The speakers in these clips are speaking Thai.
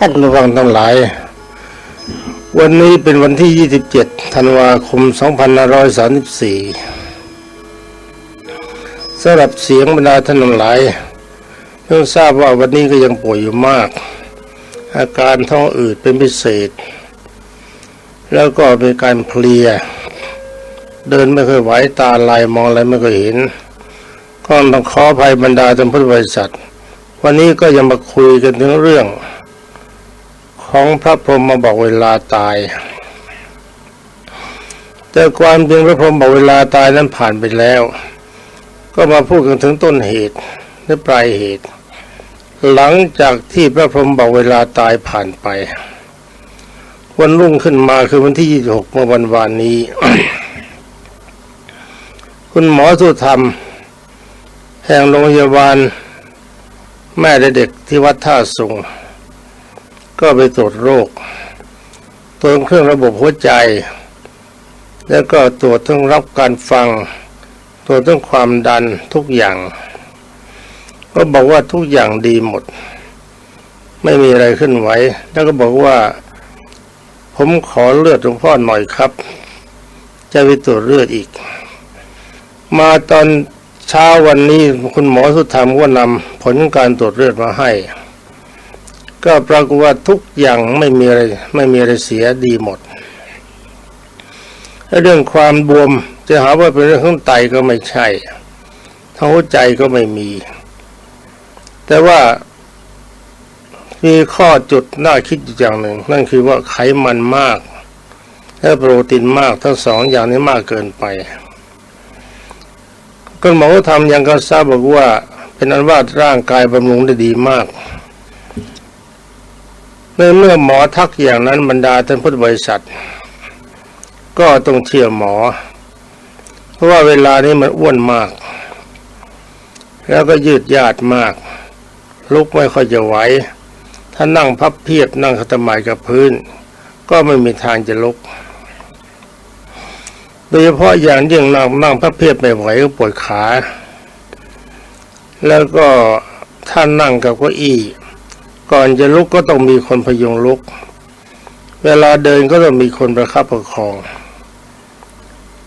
ท่านผู้ฟังทั้งหลาย วันนี้เป็นวันที่ 27 ธันวาคม 2534สำหรับเสียงบรรดาท่านทั้งหลายเพิ่งทราบว่าวันนี้ก็ยังป่วยอยู่มาก อาการท้องอืดเป็นพิเศษ แล้วก็เป็นการเพลีย เดินไม่ค่อยไหวตาลายมองอะไรไม่ค่อยเห็นก็ต้องขออภัยบรรดาท่านพุทธบริษัท วันนี้ก็ยังมาคุยกันถึงเรื่อง ของพระพรหมมาบอกเวลาตาย แต่ความจริงพระพรหมบอกเวลาตายนั้นผ่านไปแล้ว ก็มาพูดกันถึงต้นเหตุและปลายเหตุ หลังจากที่พระพรหมบอกเวลาตายผ่านไป วันรุ่งขึ้นมาคือวันที่26เมื่อวันวานนี้ คุณหมอสุธรรม แห่งโรงพยาบาลแม่และเด็กที่วัดท่าสุง ก็ไปตรวจโรคตรวจเครื่องระบบหัวใจ แล้วก็ตรวจทั้งรับการฟัง ตรวจทั้งความดันทุกอย่าง ก็บอกว่าทุกอย่างดีหมด ไม่มีอะไรขึ้นไหว แล้วก็บอกว่า ผมขอเลือดหลวงพ่อหน่อยครับ จะไปตรวจเลือดอีก มาตอนเช้าวันนี้คุณหมอสุธรรมก็นำผลการตรวจเลือดมาให้ ก็ปรากฏว่าทุกอย่างไม่มีอะไรไม่มีอะไรเสียดีหมด เรื่องความบวมจะหาว่าเป็นเรื่องของไตก็ไม่ใช่ทั้งหัวใจก็ไม่มี แต่ว่ามีข้อจุดน่าคิดอย่างหนึ่ง นั่นคือว่าไขมันมาก และโปรตีนมากทั้งสองอย่างนี้มากเกินไปคุณหมอทำยังก็ทราบบอกว่า เป็นอันว่าร่างกายบำรุงได้ดีมาก ในเมื่อหมอทักอย่างนั้นบรรดาท่านพุทธบริษัท ก็ต้องเชื่อหมอ เพราะว่าเวลานี้มันอ้วนมาก แล้วก็ยืดยาดมาก ลุกไม่ค่อยจะไหวถ้านั่งพับเพียบนั่งขัตมายกับพื้น ก็ไม่มีทางจะลุก โดยเฉพาะอย่างยิ่งนั่งนั่งพับเพียบไม่ไหวก็ปวดขา แล้วก็ถ้านั่งกับเก้าอี้ ก่อนจะลุกก็ต้องมีคนพยุงลุก เวลาเดินก็ต้องมีคนประคับประคอง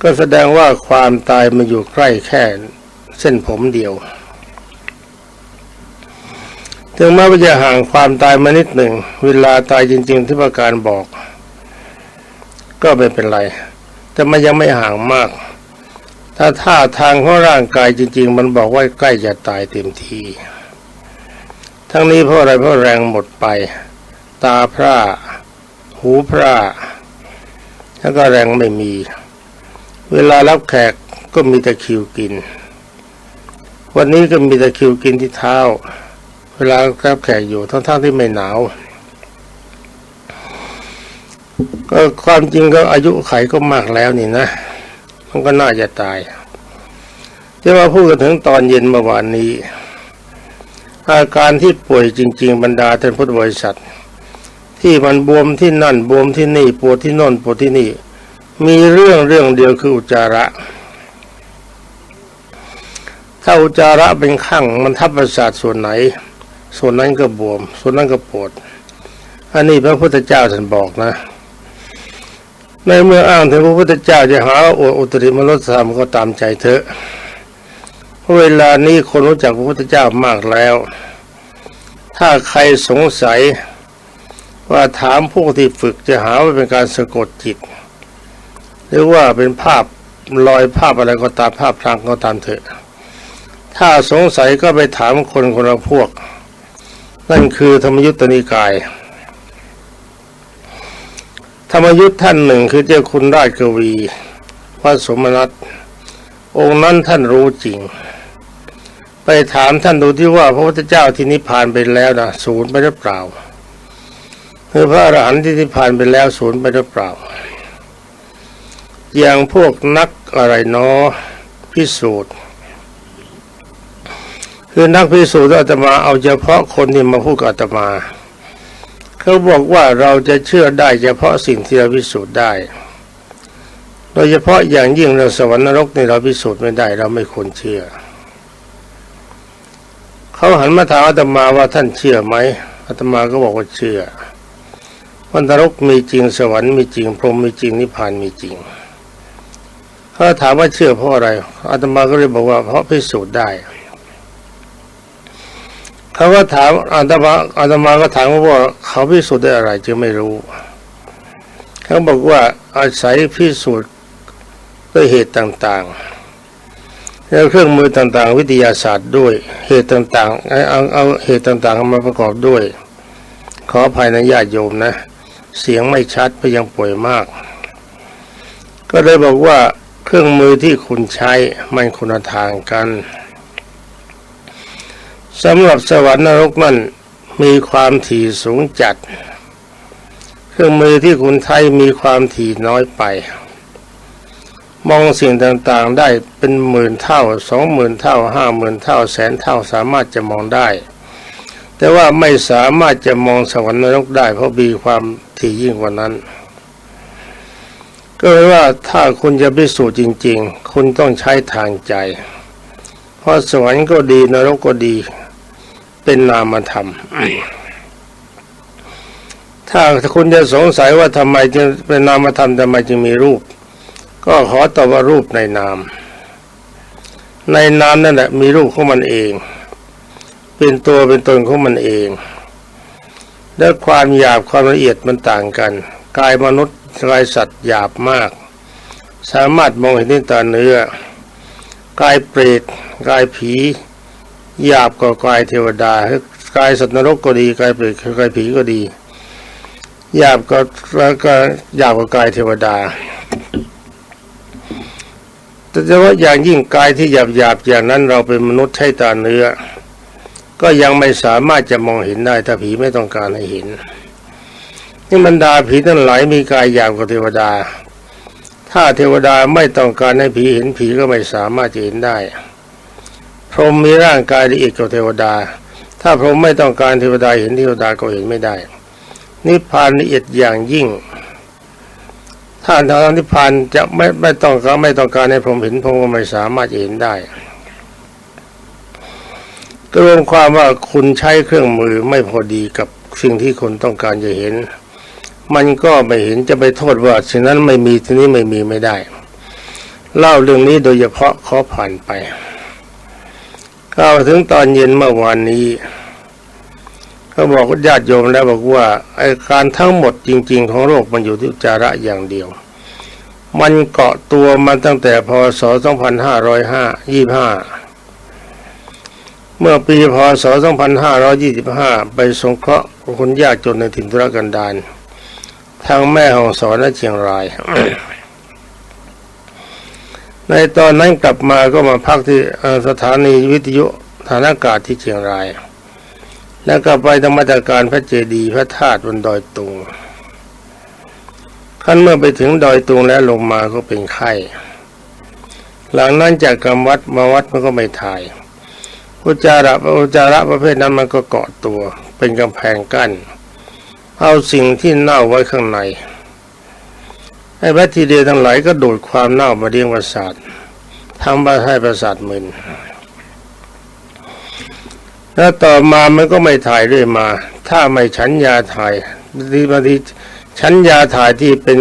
ก็แสดงว่าความตายมันอยู่ใกล้แค่เส้นผมเดียวถึงแม้ว่าจะห่างความตายมานิดหนึ่ง เวลาตายจริง ๆ ที่ประการบอก ก็ไม่เป็นไร แต่มันยังไม่ห่างมาก ถ้าท่าทางของร่างกายจริง ๆ มันบอกว่าใกล้จะตายเต็มที ทั้งนี้เพราะอะไรเพราะแรงหมดไป ตาพร่า หูพร่า แล้วก็แรงไม่มี เวลารับแขกก็มีตะคิวกิน วันนี้ก็มีตะคิวกินที่เท้า เวลารับแขกอยู่ทั้งๆที่ไม่หนาวก็ความจริงก็อายุไขก็มากแล้วนี่นะ มันก็น่าจะตายจะมาพูดกันถึงตอนเย็นเมื่อวานนี้ อาการที่ป่วยจริง ๆ บรรดาท่านพุทธบริษัท ที่มันบวมที่นั่นบวมที่นี่ปวดที่น่นปวดที่นี่ มีเรื่องเรื่องเดียวคืออุจจาระถ้าอุจจาระเป็นข้างมันทับประสาทส่วนไหน ส่วนนั้นก็บวม ส่วนนั้นก็ปวดอันนี้พระพุทธเจ้าท่านบอกนะ ในเมื่ออ้างถึงพระพุทธเจ้าจะหาอวดอุตริมนุษยธรรมก็ตามใจเถอะ เวลานี้คนรู้จักพระพุทธเจ้ามากแล้ว ถ้าใครสงสัยว่าถามผู้ที่ฝึกจะหาว่าเป็นการสะกดจิต หรือว่าเป็นภาพลอยภาพอะไรก็ตามภาพพลางก็ตามเถอะ ถ้าสงสัยก็ไปถามคนคนละพวก นั่นคือธรรมยุตตนิกาย ธรรมยุทธ์ท่านหนึ่งคือเจ้าคุณราชกวีวัดสมนัตองค์นั้นท่านรู้จริง ไปถามท่านดูที่ว่าพระพุทธเจ้าที่นิพพานไปแล้วนะศูนย์ไปหรือเปล่าคือพระอรหันต์ที่นิพพานไปแล้วศูนย์ไปหรือเปล่า อย่างพวกนักอะไรเนาะพิสูจน์ คือนักพิสูจน์อาตมาเอาเฉพาะคนที่มาพูดกับอาตมาเขาบอกว่าเราจะเชื่อได้เฉพาะสิ่งที่เราพิสูจน์ได้ โดยเฉพาะอย่างยิ่งเรื่องสวรรค์นรกนี่เราพิสูจน์ไม่ได้เราไม่ควรเชื่อ เขาหันมาถามอาตมาว่าท่านเชื่อไหมอาตมาก็บอกว่าเชื่อวันนรกมีจริงสวรรค์มีจริงพรหมมีจริงนิพพานมีจริงเขาถามว่าเชื่อเพราะอะไรอาตมาก็เลยบอกว่าเพราะพิสูจน์ได้เขาก็ถามอาตมาอาตมาก็ถามว่าเขาพิสูจน์ได้อะไรจึงไม่รู้เขาบอกว่าอาศัยพิสูจน์ด้วยเหตุต่างๆ แล้วเครื่องมือต่างๆ วิทยาศาสตร์ด้วย เหตุต่างๆเอาเอาเอาเหตุต่างๆมาประกอบด้วย ขออภัยนะญาติโยมนะ เสียงไม่ชัดเพราะยังป่วยมาก ก็เลยบอกว่าเครื่องมือที่คุณใช้มันคนละทางกันสำหรับสวรรค์นรกนั่นมีความถี่สูงจัด เครื่องมือที่คุณใช้มีความถี่น้อยไป มองสิ่งต่างๆได้เป็นหมื่นเท่าสองหมื่นเท่าห้าหมื่นเท่าแสนเท่าสามารถจะมองได้ แต่ว่าไม่สามารถจะมองสวรรค์นรกได้ เพราะมีความถี่ยิ่งกว่านั้น ก็เลยว่าถ้าคุณจะพิสูจน์จริง ๆ คุณต้องใช้ทางใจ เพราะสวรรค์ก็ดีนรกก็ดีเป็นนามธรรม ถ้าคุณจะสงสัยว่าทำไมจึงเป็นนามธรรมทำไมจึงมีรูป ก็ขอตอบว่ารูปในนาม ในนามนั่นแหละมีรูปของมันเอง เป็นตัวเป็นตนของมันเอง และความหยาบความละเอียดมันต่างกันกายมนุษย์กายสัตว์หยาบมาก สามารถมองเห็นด้วยตาเนื้อกายเปรตกายผีหยาบกว่ากายเทวดากายสัตว์นรกก็ดีกายเปรตกายผีก็ดีหยาบก็ก็หยาบกว่ากายเทวดา แต่ว่าอย่างยิ่งกายที่หยาบหยาบอย่างนั้นเราเป็นมนุษย์ใช้ตาเนื้อ ก็ยังไม่สามารถจะมองเห็นได้ถ้าผีไม่ต้องการให้เห็น นี่บรรดาผีทั้งหลายมีกายหยาบกว่าเทวดา ถ้าเทวดาไม่ต้องการให้ผีเห็นผีก็ไม่สามารถจะเห็นได้ พรหมมีร่างกายละเอียดกว่าเทวดา ถ้าพรหมไม่ต้องการเทวดาเห็นเทวดาก็เห็นไม่ได้นิพพานละเอียดอย่างยิ่ง ถ้าทางนิพพานจะไม่ไม่ต้องการไม่ต้องการให้พรหมเห็นพรหมก็ไม่สามารถจะเห็นได้ก็รวมความว่าคุณใช้เครื่องมือไม่พอดีกับสิ่งที่คนต้องการจะเห็น มันก็ไม่เห็นจะไปโทษว่าสิ่งนั้นไม่มีทีนี้ไม่มีไม่ได้ เล่าเรื่องนี้โดยเฉพาะขอผ่านไปก้าวถึงตอนเย็นเมื่อวานนี้ เขาบอกญาติโยมแล้วบอกว่าไอาการทั้งหมดจริง ๆ ของโรคมันอยู่ที่จาระอย่างเดียว มันเกาะตัวมาตั้งแต่พศ 2525 เมื่อปีพศ 2525 ไปสงเคราะห์คนยากจนในถิ่นทุรกันดารทางแม่ห้องสอนและเชียงราย ในตอนนั้นกลับมาก็มาพักที่สถานีวิทยุฐานอากาศที่เชียงราย แล้วก็ไปธรรมจักการพระเจดีย์พระธาตุบนดอยตุงขั้นเมื่อไปถึงดอยตุงแล้วลงมาก็เป็นไข้ หลังนั้นจากกรรมวัดมาวัดมันก็ไม่ถ่ายอุจาระอุจาระประเภทนั้นมันก็เกาะตัว เป็นกำแพงกั้น เอาสิ่งที่เน่าไว้ข้างในไอ้แบคทีเรียทั้งหลายก็ดูดความเน่ามาเลี้ยงประสาททำมาให้ประสาทมึน แล้วต่อมามันก็ไม่ถ่ายเรื่อยมา ถ้าไม่ฉันยาถ่ายทีบางทีฉันยาถ่ายที่เป็น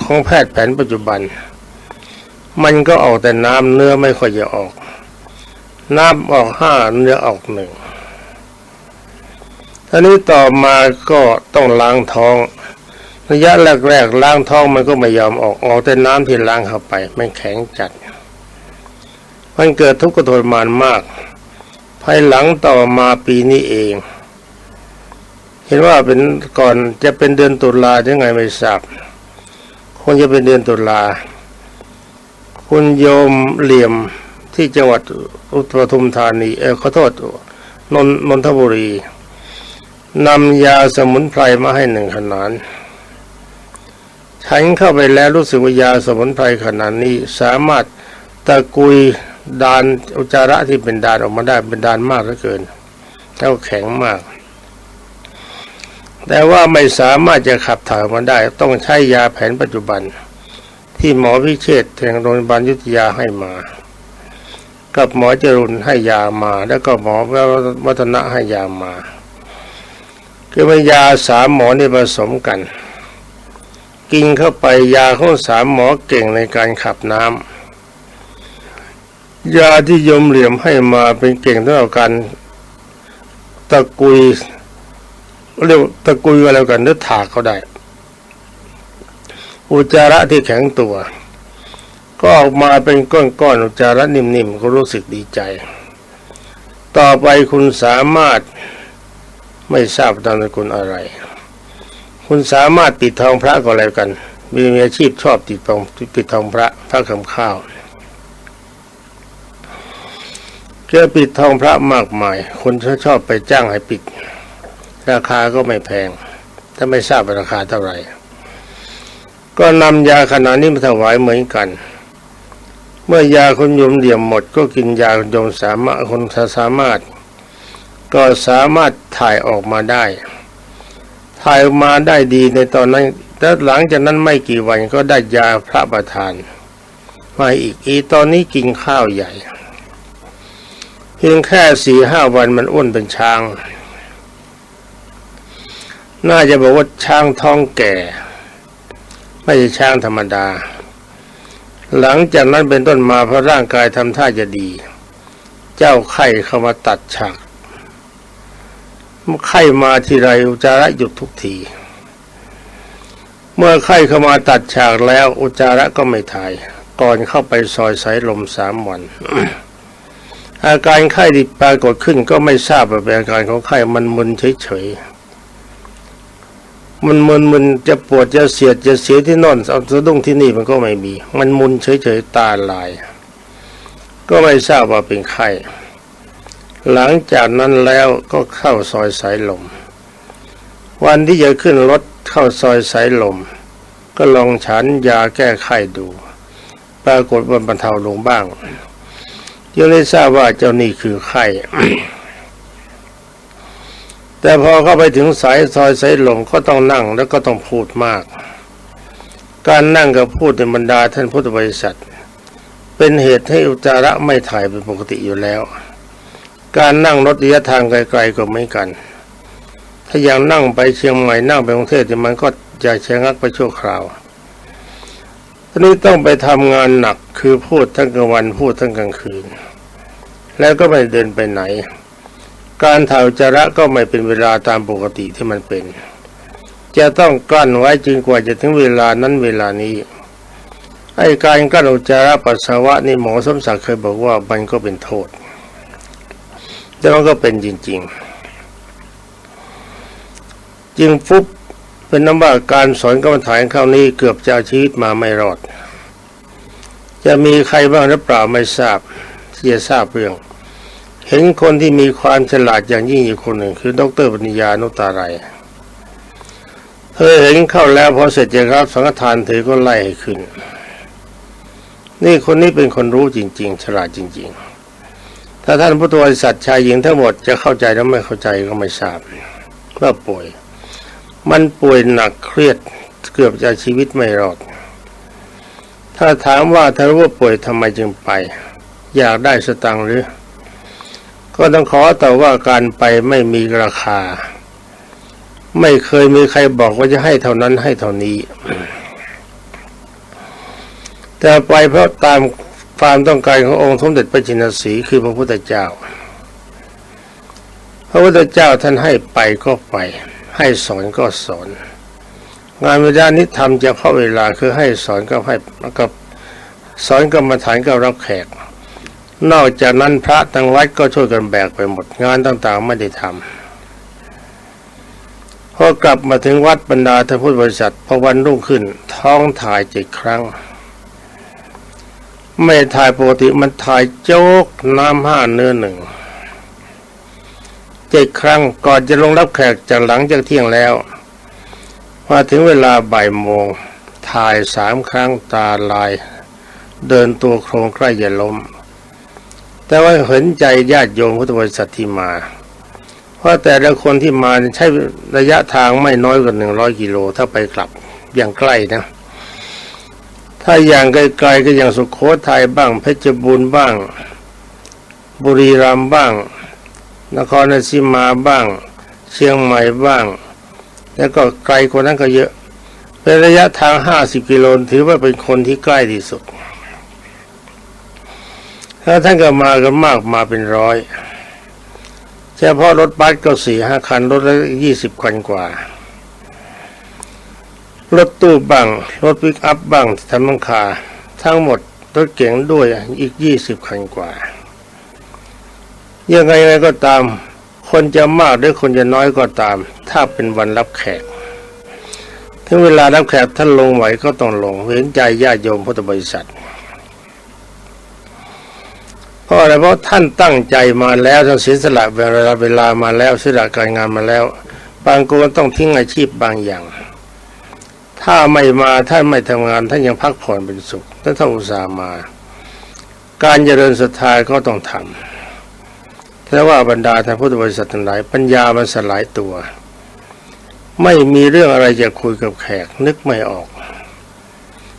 ของแพทย์แผนปัจจุบัน มันก็ออกแต่น้ำเนื้อไม่ค่อยจะออก น้ำออกห้าเนื้อออกหนึ่งทีนี้ต่อมาก็ต้องล้างท้อง ระยะแรกๆล้างท้องมันก็ไม่ยอมออกออกแต่น้ำที่ล้างเข้าไป มันแข็งจัด มันเกิดทุกข์ทรมานมาก ภายหลังต่อมาปีนี้เอง เห็นว่าเป็นก่อนจะเป็นเดือนตุลายังไงไม่ทราบคงจะเป็นเดือนตุลาคุณโยมเหลี่ยมที่จังหวัดอุตรทุมธานีเออขอโทษนนนนทบุรีนำยาสมุนไพรมาให้หนึ่งขนานฉันเข้าไปแล้วรู้สึกว่ายาสมุนไพรขนาดนี้สามารถตะกุย ดานอุจจาระที่เป็นดานออกมาได้เป็นดานมากเหลือเกินแล้วแข็งมาก แต่ว่าไม่สามารถจะขับถ่ายมาได้ ต้องใช้ยาแผนปัจจุบัน ที่หมอพิเชษฐ์แห่งโรงพยาบาลยุทธยาให้มา กับหมอจรุนให้ยามา แล้วก็หมอวัฒนะให้ยามา คือว่ายาสามหมอนี่ผสมกัน กินเข้าไปยาของสามหมอเก่งในการขับน้ำ ยาที่ยมเหลี่ยมให้มาเป็นเก่งเท่ากันตะกุยเรียกตะกุยก็แล้วกันหรือถากเขาได้ อุจจาระที่แข็งตัว ก็ออกมาเป็นก้อนๆอุจจาระนิ่มๆก็รู้สึกดีใจ ต่อไปคุณสามารถไม่ทราบนามสกุลอะไร คุณสามารถปิดทองพระก็แล้วกัน มีมีอาชีพชอบติดทองปิดทองพระพระคำข้าว เกี่ปิดทองพระมากมาย คนชอบไปจ้างให้ปิด ราคาก็ไม่แพง ถ้าไม่ทราบราคาเท่าไหร่ ก็นำยาขนาดนี้มาถวายเหมือนกัน เมื่อยาคนยมเหลี่ยมหมด ก็กินยาคนยมสามารถคนสามารถ ก็สามารถถ่ายออกมาได้ ถ่ายออกมาได้ดีในตอนนั้นแล้วหลังจากนั้นไม่กี่วันก็ได้ยาพระประทานมาอีกอีตอนนี้กินข้าวใหญ่ เพียงแค่สี่ห้าวันมันอ้วนเป็นช้าง น่าจะบอกว่าช้างท้องแก่ ไม่ใช่ช้างธรรมดา หลังจากนั้นเป็นต้นมาพระร่างกายทำท่าจะดี เจ้าไข้เข้ามาตัดฉากไข้มาทีไรอุจาระหยุดทุกที เมื่อไข้เข้ามาตัดฉากแล้วอุจจาระก็ไม่ถ่าย ก่อนเข้าไปซอยสายลมสามวัน อาการไข้ที่ปรากฏขึ้นก็ไม่ทราบว่าเป็นอาการของไข้มันมึนเฉยๆมันมึนมึนจะปวดจะเสียดจะเสียที่นอนเอาสะดุ้งที่นี่มันก็ไม่มี มันมุนเฉยๆตาลาย ก็ไม่ทราบว่าเป็นไข้หลังจากนั้นแล้วก็เข้าซอยสายลม วันที่จะขึ้นรถเข้าซอยสายลม ก็ลองฉันยาแก้ไข้ดู ปรากฏว่าบรรเทาลงบ้าง ยังได้ทราบว่าเจ้านี่คือไข้แต่พอเข้าไปถึงสายซอยสายลมก็ต้องนั่งแล้วก็ต้องพูดมาก การนั่งกับพูดในบรรดาท่านพุทธบริษัท เป็นเหตุให้อุจจาระไม่ถ่ายเป็นปกติอยู่แล้ว การนั่งรถระยะทางไกลๆก็ไม่กัน ถ้าอย่างนั่งไปเชียงใหม่นั่งไปกรุงเทพมันก็จะชะงักไปชั่วคราว ทีนี้ต้องไปทำงานหนักคือพูดทั้งกลางวันพูดทั้งกลางคืน แล้วก็ไม่เดินไปไหน การถ่ายจระก็ไม่เป็นเวลาตามปกติที่มันเป็น จะต้องกลั้นไว้จนกว่าจะถึงเวลานั้นเวลานี้ไอ้การกลั้นอุจจาระปัสสาวะนี่หมอสมศักดิ์เคยบอกว่ามันก็เป็นโทษแต่มันก็เป็นจริง ๆ จึงฟุบ เป็นน้ำว่าการสอนกรรมฐานคราวนี้เกือบจะชีวิตมาไม่รอด จะมีใครบ้างหรือเปล่าไม่ทราบที่จะทราบเรื่อง เห็นคนที่มีความฉลาดอย่างยิ่งอีกคนหนึ่ง คือดรปัญญานุตาไรเธอเห็นเข้าแล้วพอเสร็จจากรับสังฆทานเธอก็ไล่ให้ขึ้น นี่คนนี้เป็นคนรู้จริง ๆ ฉลาดจริง ๆถ้าท่านพุทธบริษัทชายหญิงทั้งหมดจะเข้าใจแล้วไม่เข้าใจก็ไม่ทราบว่าป่วย มันป่วยหนักเครียดเกือบจะชีวิตไม่รอด ถ้าถามว่าถ้ารู้ว่าป่วยทำไมจึงไป อยากได้สตังค์หรือ ก็ต้องขอแต่ว่าการไปไม่มีราคา ไม่เคยมีใครบอกว่าจะให้เท่านั้นให้เท่านี้ แต่ไปเพราะตามความต้องการขององค์สมเด็จพระจินสีคือพระพุทธเจ้า พระพุทธเจ้าท่านให้ไปก็ไป ให้สอนก็สอน งานเวลาณนี้ทำจะเข้าเวลาคือให้สอนก็ให้กับสอนกรรมฐานก็รับแขก นอกจากนั้นพระทั้งวัดก็ช่วยกันแบกไปหมดงานต่างๆไม่ได้ทำพอกลับมาถึงวัดบรรดาท่านพุทธบริษัทพอวันรุ่งขึ้น ท้องถ่ายเจ็ดครั้ง ไม่ถ่ายปกติมันถ่ายโจกน้ำห้าเนื้อหนึ่ง เจ็ดครั้งก่อนจะลงรับแขกจากหลังจากเที่ยงแล้วพอถึงเวลาบ่ายโมงถ่ายสามครั้งตาลาย เดินตัวโครงใกล้จะล้ม แต่ว่าเห็นใจญาติโยมพุทธบริษัทที่มา เพราะแต่ละคนที่มาใช้ระยะทางไม่น้อยกว่าหนึ่งร้อยกิโลถ้าไปกลับอย่างใกล้นะ ถ้าอย่างไกลๆก็อย่างสุโขทัยบ้างเพชรบูรณ์บ้าง บุรีรัมย์บ้าง นครราชสีมาบ้าง เชียงใหม่บ้าง แล้วก็ไกลกว่านั้นก็เยอะเป็นระยะทางห้าสิบกิโลถือว่าเป็นคนที่ใกล้ที่สุดถ้าท่านก็มากันมากมาเป็นร้อยเฉพาะรถบัสก็สี่ห้าคันรถละยี่สิบคันกว่า รถตู้บ้างรถปิกอัพบ้างทำมังคา ทั้งหมดรถเก๋งด้วยอีกยี่สิบคันกว่า ยังไงไงก็ตาม คนจะมากหรือคนจะน้อยก็ตาม ถ้าเป็นวันรับแขกถึงเวลารับแขกท่านลงไหวก็ต้องลงเห็นใจญาติโยมพุทธบริษัทเพราะอะไรเพราะท่านตั้งใจมาแล้วท่านเสียสละเวลาเวลามาแล้วเสียสละการงานมาแล้ว บางคนต้องทิ้งอาชีพบางอย่าง ถ้าไม่มาท่านไม่ทำงานท่านยังพักผ่อนเป็นสุขท่านท่านอุตส่าห์มา การเจริญศรัทธาก็ต้องทำ แต่ว่าบรรดาท่านพุทธบริษัททั้งหลาย ปัญญามันสลายตัว ไม่มีเรื่องอะไรจะคุยกับแขกนึกไม่ออก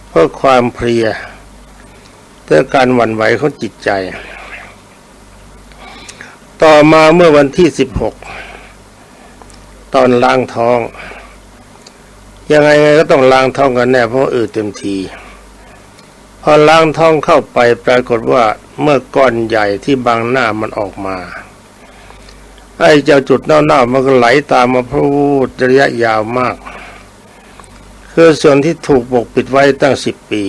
เพราะความเพลียแต่การหวั่นไหวของจิตใจ ต่อมาเมื่อวันที่สิบหกตอนล้างท้อง ยังไงก็ต้องล้างท้องกันแน่เพราะอืดเต็มที อล้างท้องเข้าไปปรากฏว่าเมื่อก้อนใหญ่ที่บางหน้ามันออกมา ไอ้เจ้าจุดเน่าๆมันก็ไหลตามมาพูดระยะยาวมาก คือส่วนที่ถูกปกปิดไว้ตั้งสิบปี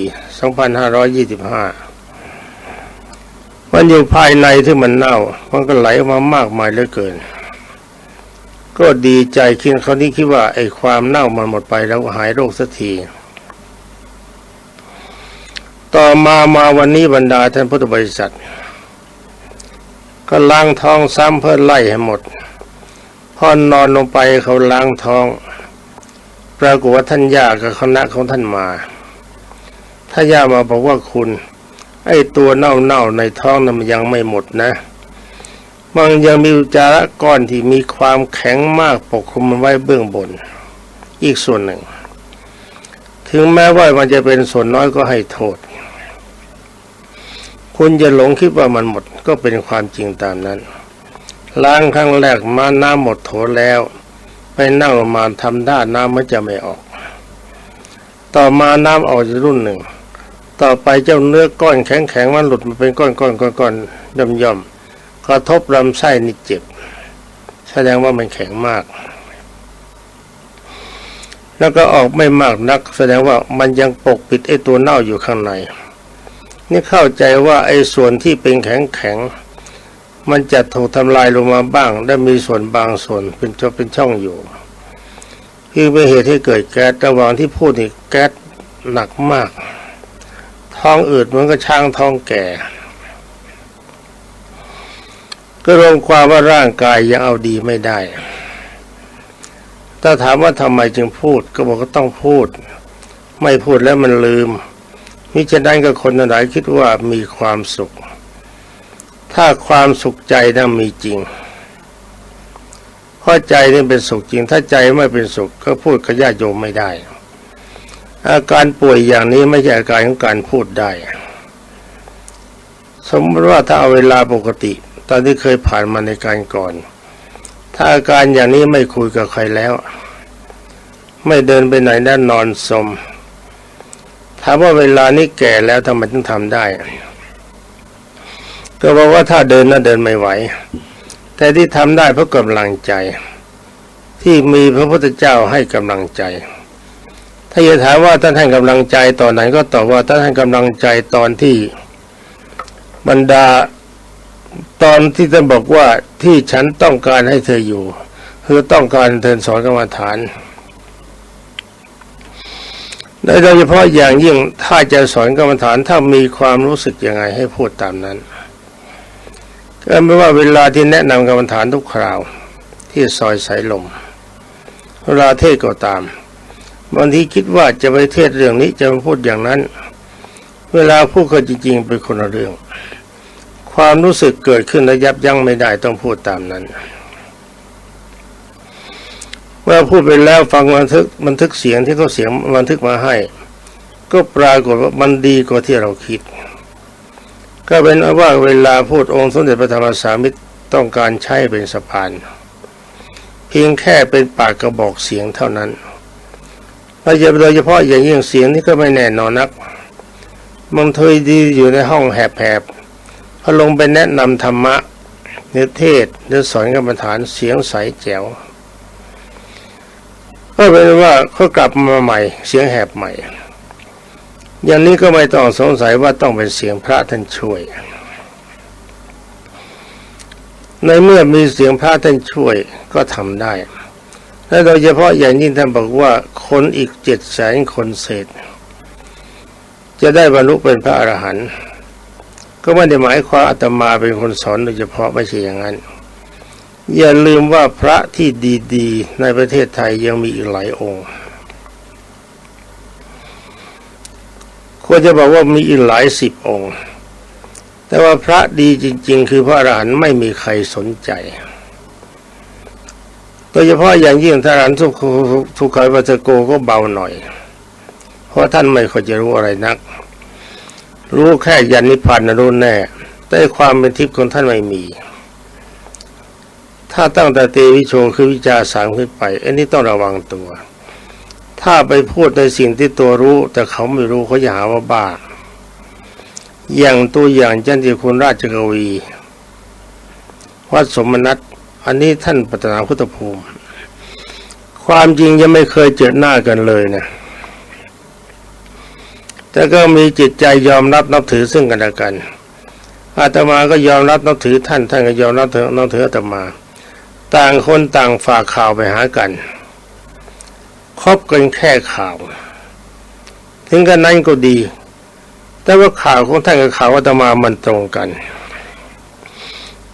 2525 มันอยู่ภายในที่มันเน่า มันก็ไหลออกมามากมายเหลือเกิน ก็ดีใจคิดเขานี้คิดว่าไอ้ความเน่ามันหมดไปแล้วหายโรคสักที ต่อมามาวันนี้บรรดาท่านพุทธบริษัท ก็ล้างท้องซ้ำเพื่อไล่ให้หมด พอนอนลงไปเขาล้างท้อง ปรากฏว่าท่านย่ากับคณะของท่านมาท่าย่ามาบอกว่าคุณ ไอ้ตัวเน่าๆในท้องนั้นมันยังไม่หมดนะมันยังมีอุจจาระก้อนที่มีความแข็งมากปกคลุมมันไว้เบื้องบน อีกส่วนหนึ่ง ถึงแม้ว่ามันจะเป็นส่วนน้อยก็ให้โทษ คุณจะหลงคิดว่ามันหมดก็เป็นความจริงตามนั้น ล้างครั้งแรกมาน้ำหมดโถแล้ว ไปนั่งมาทำด้านน้ำมันจะไม่ออก ต่อมาน้ำออกจากรุ่นหนึ่ง ต่อไปเจ้าเนื้อก้อนแข็งๆมันหลุดมาเป็นก้อนๆก้อนๆย่อมๆกระทบลำไส้นี่เจ็บ แสดงว่ามันแข็งมาก แล้วก็ออกไม่มากนัก แสดงว่ามันยังปกปิดไอ้ตัวเน่าอยู่ข้างใน นี่เข้าใจว่าไอ้ส่วนที่เป็นแข็งแข็งมันจะถูกทำลายลงมาบ้าง และมีส่วนบางส่วนเป็นช่องเป็นช่องอยู่คือเป็นเหตุให้เกิดแก๊สระหว่างที่พูดนี่แก๊สหนักมาก ท้องอืดเหมือนกับช้างท้องแก่ ก็รวมความว่าร่างกายยังเอาดีไม่ได้ ถ้าถามว่าทำไมจึงพูด ก็บอกก็ต้องพูด ไม่พูดแล้วมันลืม มิฉะนั้นก็คนหลายคิดว่ามีความสุข ถ้าความสุขใจนั้นมีจริงเพราะใจนี่เป็นสุขจริง ถ้าใจไม่เป็นสุขก็พูดกับญาติโยมไม่ได้ อาการป่วยอย่างนี้ไม่ใช่อาการของการพูดได้ สมมติว่าถ้าเอาเวลาปกติ ตอนที่เคยผ่านมาในการก่อน ถ้าอาการอย่างนี้ไม่คุยกับใครแล้ว ไม่เดินไปไหนด้านนอนสม ถามว่าเวลานี้แก่แล้วทำไมถึงทำได้ ก็บอกว่าถ้าเดินน่ะเดินไม่ไหว แต่ที่ทำได้เพราะกำลังใจ ที่มีพระพุทธเจ้าให้กำลังใจ ถ้าจะถามว่าท่านให้กำลังใจตอนไหนก็ตอบว่าท่านให้กำลังใจตอนที่บรรดาตอนที่ท่านบอกว่าที่ฉันต้องการให้เธออยู่ คือต้องการเธอสอนกรรมฐาน โดยเฉพาะอย่างยิ่งถ้าจะสอนกรรมฐานถ้ามีความรู้สึกยังไงให้พูดตามนั้นก็ไม่ว่าเวลาที่แนะนำกรรมฐานทุกคราวที่ซอยสายลมเวลาเทศก็ตามบางทีคิดว่าจะไปเทศเรื่องนี้จะมาพูดอย่างนั้น เวลาพูดก็จริง ๆ เป็นคนละเรื่อง ความรู้สึกเกิดขึ้นและยับยั้งไม่ได้ต้องพูดตามนั้น มื่อพูดไปแล้วฟังบันทึกบันทึกเสียงที่เขาเสียงบันทึกมาให้ ก็ปรากฏว่ามันดีกว่าที่เราคิด ก็เป็นว่าเวลาพูดองค์สมเด็จพระธรรมสามิตรต้องการใช้เป็นสะพาน เพียงแค่เป็นปากกระบอกเสียงเท่านั้นเราจะโดยเฉพาะอย่างยิ่งเสียงนี่ก็ไม่แน่นอนนักบางทีดีอยู่ในห้องแหบๆพอลงไปแนะนำธรรมะหรือเทศหรือสอนกรรมฐานเสียงใสแจ๋ว ก็เป็นว่าเขากลับมาใหม่ เสียงแหบใหม่ อย่างนี้ก็ไม่ต้องสงสัยว่าต้องเป็นเสียงพระท่านช่วย ในเมื่อมีเสียงพระท่านช่วยก็ทำได้ และโดยเฉพาะอย่างยิ่งท่านบอกว่าคนอีกเจ็ดแสนคนเศษ จะได้บรรลุเป็นพระอรหันต์ก็ไม่ได้หมายความอาตมาเป็นคนสอนโดยเฉพาะไม่ใช่อย่างนั้น อย่าลืมว่าพระที่ดีๆ ในประเทศไทยยังมีอีกหลายองค์ควรจะบอกว่ามีอีกหลายสิบองค์ แต่ว่าพระดีจริง ๆ คือพระอรหันต์ไม่มีใครสนใจ โดยเฉพาะอย่างยิ่งทหารทุกทุกขายวัตโกก็เบาหน่อย เพราะท่านไม่ค่อยจะรู้อะไรนัก รู้แค่ยันนิพพานนะรู้แน่ แต่ความเป็นทิพย์ของท่านไม่มี ถ้าตั้งแต่เตวิโชคือวิจาสามขึ้นไป อันนี้ต้องระวังตัว ถ้าไปพูดในสิ่งที่ตัวรู้ แต่เขาไม่รู้เขาจะหาว่าบ้า อย่างตัวอย่างเจันทิคุณราชกวีวัดสมนัตอันนี้ท่านปัตนาพุทธภูมิ ความจริงยังไม่เคยเจอหน้ากันเลยนะแต่ก็มีจิตใจยอมรับนับถือซึ่งกันและกันอาตมาก็ยอมรับนับถือท่าน ท่านก็ยอมรับนับถืออาตมา ต่างคนต่างฝากข่าวไปหากันคบกันแค่ข่าว ถึงกันนั้นก็ดี แต่ว่าข่าวของท่านกับข่าวอาตมามันตรงกัน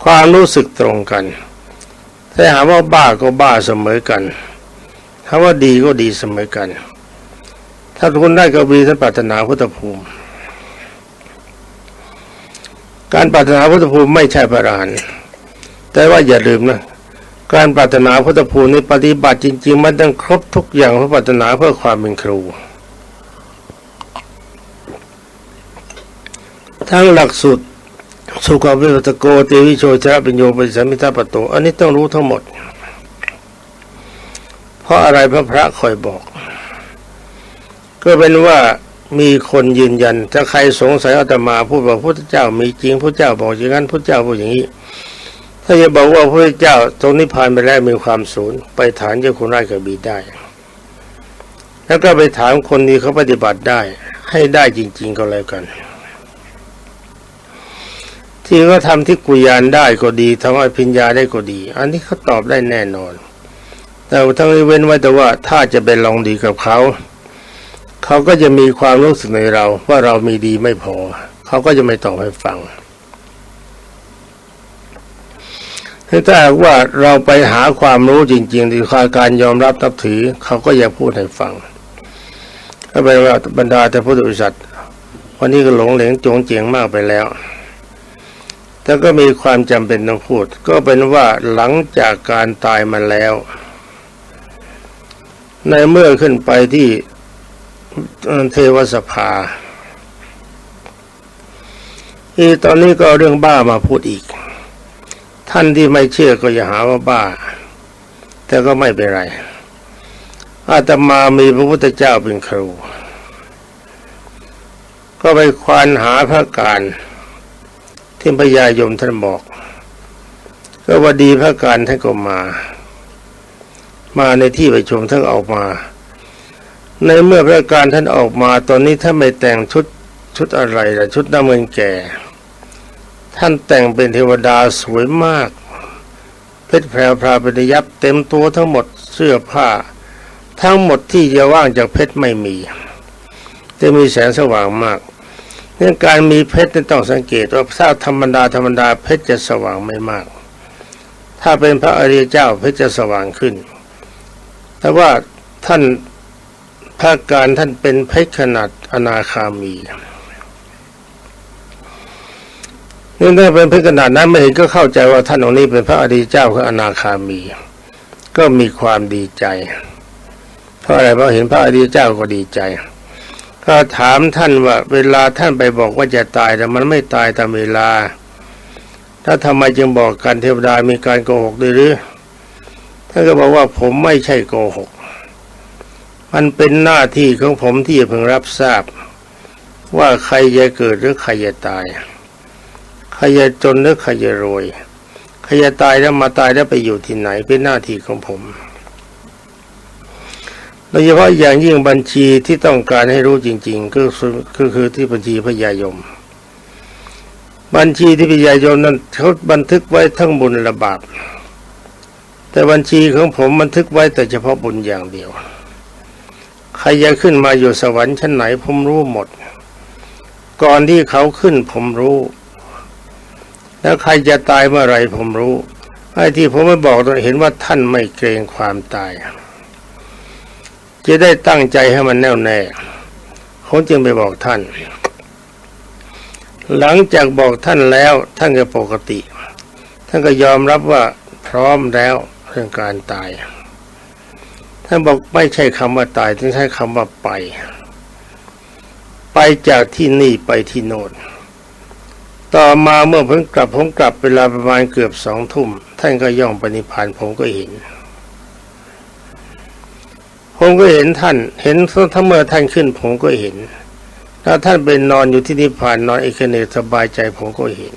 ความรู้สึกตรงกัน ถ้าหาว่าบ้าก็บ้าเสมอกัน ถ้าว่าดีก็ดีเสมอกัน ถ้าคุณได้กวีท่านปรารถนาพุทธภูมิ การปรารถนาพุทธภูมิไม่ใช่พระอรหันต์แต่ว่าอย่าลืมนะ การปรารถนาพุทธภูมิในปฏิบัติจริง ๆ มันต้องครบทุกอย่างเพื่อปรารถนาเพื่อความเป็นครู ทั้งหลักสูตรสุขวิปัสสโกเตวิโชชระปิญโยปิสัมมิทาปโตอันนี้ต้องรู้ทั้งหมด เพราะอะไรพระพระคอยบอก ก็เป็นว่ามีคนยืนยันถ้าใครสงสัยอาตมาพูดว่าพระพุทธเจ้ามีจริงพระเจ้าบอกอย่างนั้นพระเจ้าพูดอย่างนี้ ถ้าจะบอกว่าพระเจ้าตรงนิพพานไปแล้วมีความสูญไปฐานเจ้าคุณราชกระบีได้ แล้วก็ไปถามคนนี้เขาปฏิบัติได้ ให้ได้จริง ๆก็แล้วกัน ที่เขาทำที่กุยานได้ก็ดีทำอภิญญาได้ก็ดี อันนี้เขาตอบได้แน่นอน แต่ทั้งนี้เว้นไว้แต่ว่าถ้าจะไปลองดีกับเขาเขาก็จะมีความรู้สึกในเราว่าเรามีดีไม่พอ เขาก็จะไม่ตอบให้ฟัง ถ้าหากว่าเราไปหาความรู้จริงๆที่คาการยอมรับนับถือเขาก็อย่าพูดให้ฟังก็แปว่าบรรดาแต่พุทธบริษัทวันนี้ก็หลงเหลงจงเจียงมากไปแล้ว แต่ก็มีความจำเป็นต้องพูด ก็เป็นว่าหลังจากการตายมาแล้ว ในเมื่อขึ้นไปที่เทวสภาที่ตอนนี้ก็เรื่องบ้ามาพูดอีก ท่านที่ไม่เชื่อก็อย่าหาว่าบ้า แต่ก็ไม่เป็นไร อาตมามีพระพุทธเจ้าเป็นครู ก็ไปควานหาพระการ ที่พญายมท่านบอก ก็ว่าดีพระการท่านก็มา มาในที่ประชุมท่านออกมา ในเมื่อพระการท่านออกมาตอนนี้ท่านไม่แต่งชุดชุดอะไรล่ะชุดน้ำเงินแก่ ท่านแต่งเป็นเทวดาสวยมาก เพชรแพรวพราป็นยับเต็มตัวทั้งหมดเสื้อผ้า ทั้งหมดที่จะว่างจากเพชรไม่มี จะมีแสงสว่างมากเรื่องการมีเพชรต้องสังเกตว่าถ้าธรรมดาธรรมดาเพชรจะสว่างไม่มาก ถ้าเป็นพระอริยเจ้าเพชรจะสว่างขึ้น แต่ว่าท่านพระการท่านเป็นเพชรขนาดอนาคามี นี่ถ้าเป็นเพชรขนาดนั้นไม่เห็นก็เข้าใจว่าท่านองค์นี้เป็นพระอริยเจ้าคืออนาคามี ก็มีความดีใจ เพราะอะไรเพราะเห็นพระอริยเจ้าก็ดีใจ ก็ถามท่านว่าเวลาท่านไปบอกว่าจะตายแต่มันไม่ตายตามเวลา ถ้าทำไมจึงบอกกันเทวดามีการโกหกด้วยหรือท่านก็บอกว่าผมไม่ใช่โกหก มันเป็นหน้าที่ของผมที่จะพึงรับทราบ ว่าใครจะเกิดหรือใครจะตาย ใครจะจนหรือใครจะรวยใครจะตายแล้วมาตายแล้วไปอยู่ที่ไหนเป็นหน้าที่ของผมโดยเฉพาะอย่างยิ่งบัญชีที่ต้องการให้รู้จริง ๆ ก็คือคือคือที่บัญชีพญายม บัญชีที่พญายมนั้นเขาบันทึกไว้ทั้งบุญและบาปแต่บัญชีของผมบันทึกไว้แต่เฉพาะบุญอย่างเดียว ใครจะขึ้นมาอยู่สวรรค์ชั้นไหนผมรู้หมด ก่อนที่เขาขึ้นผมรู้ แล้วใครจะตายเมื่อไรผมรู้ไอ้ที่ผมไม่บอกตอนเห็นว่าท่านไม่เกรงความตาย จะได้ตั้งใจให้มันแน่วแน่ผมจึงไปบอกท่าน หลังจากบอกท่านแล้วท่านก็ปกติ ท่านก็ยอมรับว่าพร้อมแล้วเรื่องการตาย ท่านบอกไม่ใช่คำว่าตายท่านใช้คำว่าไป ไปจากที่นี่ไปที่โน่น ต่อมาเมื่อผมกลับผมกลับเวลาประมาณเกือบสองทุ่มท่านก็ย่องปนิพพานผมก็เห็น ผมก็เห็นท่าน เห็นทั้งเมื่อท่านขึ้นผมก็เห็นถ้าท่านเป็นนอนอยู่ที่นิพพานนอนเอกเนกสบายใจผมก็เห็น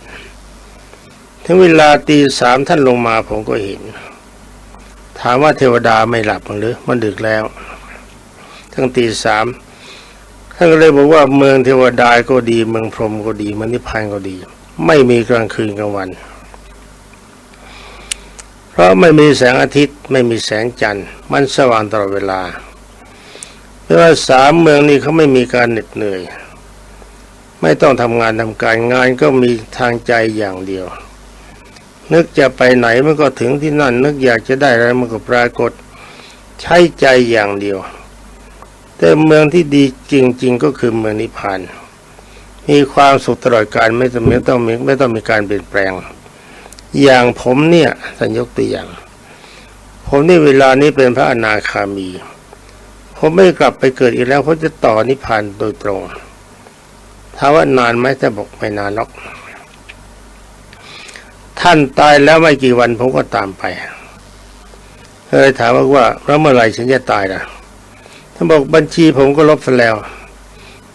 ถึงเวลาตีสามท่านลงมาผมก็เห็น ถามว่าเทวดาไม่หลับหรือมันดึกแล้วทั้งตีสาม ท่านก็เลยบอกว่าเมืองเทวดาก็ดี เมืองพรหมก็ดีเมืองนิพพานก็ดี ไม่มีกลางคืนกลางวัน เพราะไม่มีแสงอาทิตย์ไม่มีแสงจันทร์ มันสว่างตลอดเวลาเพราะว่าสามเมืองนี้เขาไม่มีการเหน็ดเหนื่อย ไม่ต้องทำงานทำการงานก็มีทางใจอย่างเดียว นึกจะไปไหนมันก็ถึงที่นั่น นึกอยากจะได้อะไรมันก็ปรากฏ ใช้ใจอย่างเดียว แต่เมืองที่ดีจริง ๆ ก็คือเมืองนิพพานมีความสุขตลอดการไม่ต้องไม่ต้องมีไม่ต้องมีการเปลี่ยนแปลง อย่างผมเนี่ยสัญญกตัวอย่าง ผมนี่เวลานี้เป็นพระอนาคามี ผมไม่กลับไปเกิดอีกแล้วเพราะจะต่อนิพพานโดยตรงถามว่านานไหมจะบอกไม่นานหรอก ท่านตายแล้วไม่กี่วันผมก็ตามไปเลยถามว่าว่าแล้วเมื่อไหร่ฉันจะตายล่ะ ท่านบอกบัญชีผมก็ลบไปแล้ว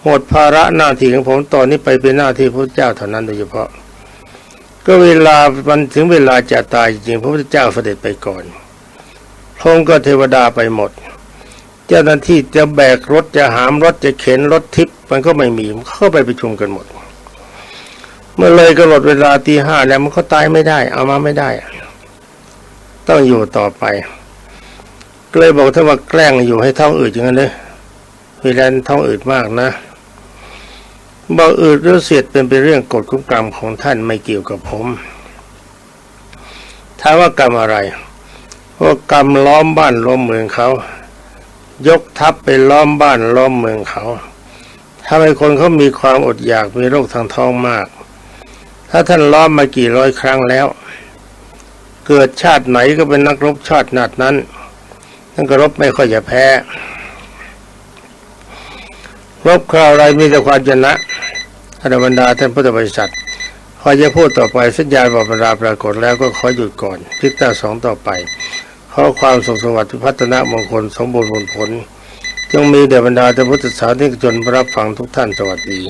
หมดภาระหน้าที่ของผมตอนนี้ไปเป็นหน้าที่พระเจ้าเท่านั้นโดยเฉพาะ ก็เวลามันถึงเวลาจะตายจริงพระพุทธเจ้าเสด็จไปก่อนพระองค์ก็เทวดาไปหมด เจ้าหน้าที่จะแบกรถจะหามรถจะเข็นรถทิพย์มันก็ไม่มีมันเข้าไปประชุมกันหมด เมื่อเลยกำหนดเวลาตีห้าแล้วมันก็ตายไม่ได้ เอามาไม่ได้ ต้องอยู่ต่อไป ก็เลยบอกท่าว่าแกล้งอยู่ให้ท้องอืดอย่างนั้นเลยเวลาท้องอืดมากนะบอกอืดหรือเสียดเป็นเป็นเรื่องกฎของกรรมของท่านไม่เกี่ยวกับผมถามว่ากรรมอะไรว่ากรรมล้อมบ้านล้อมเมืองเขา ยกทัพไปล้อมบ้านล้อมเมืองเขาทำให้คนเขามีความอดอยากมีโรคทางท้องมาก ถ้าท่านล้อมมากี่ร้อยครั้งแล้ว เกิดชาติไหนก็เป็นนักรบชาตินาดนั้น ท่านก็รบไม่ค่อยจะแพ้ รบคราวไรมีแต่ความชนะอรบรรดาท่านพุทธบริษัทพอจะพูดต่อไปสัญญาณบอกบรรดาปรากฏแล้วก็ขอหยุดก่อนพิกหน้าสองต่อไปขอความสุขสวัสดิ์พัฒนามงคลสมบูรณ์ผลจงมีแด่บรรดาท่านพุทธศาสนิกชนรับฟังทุกท่านสวัสดี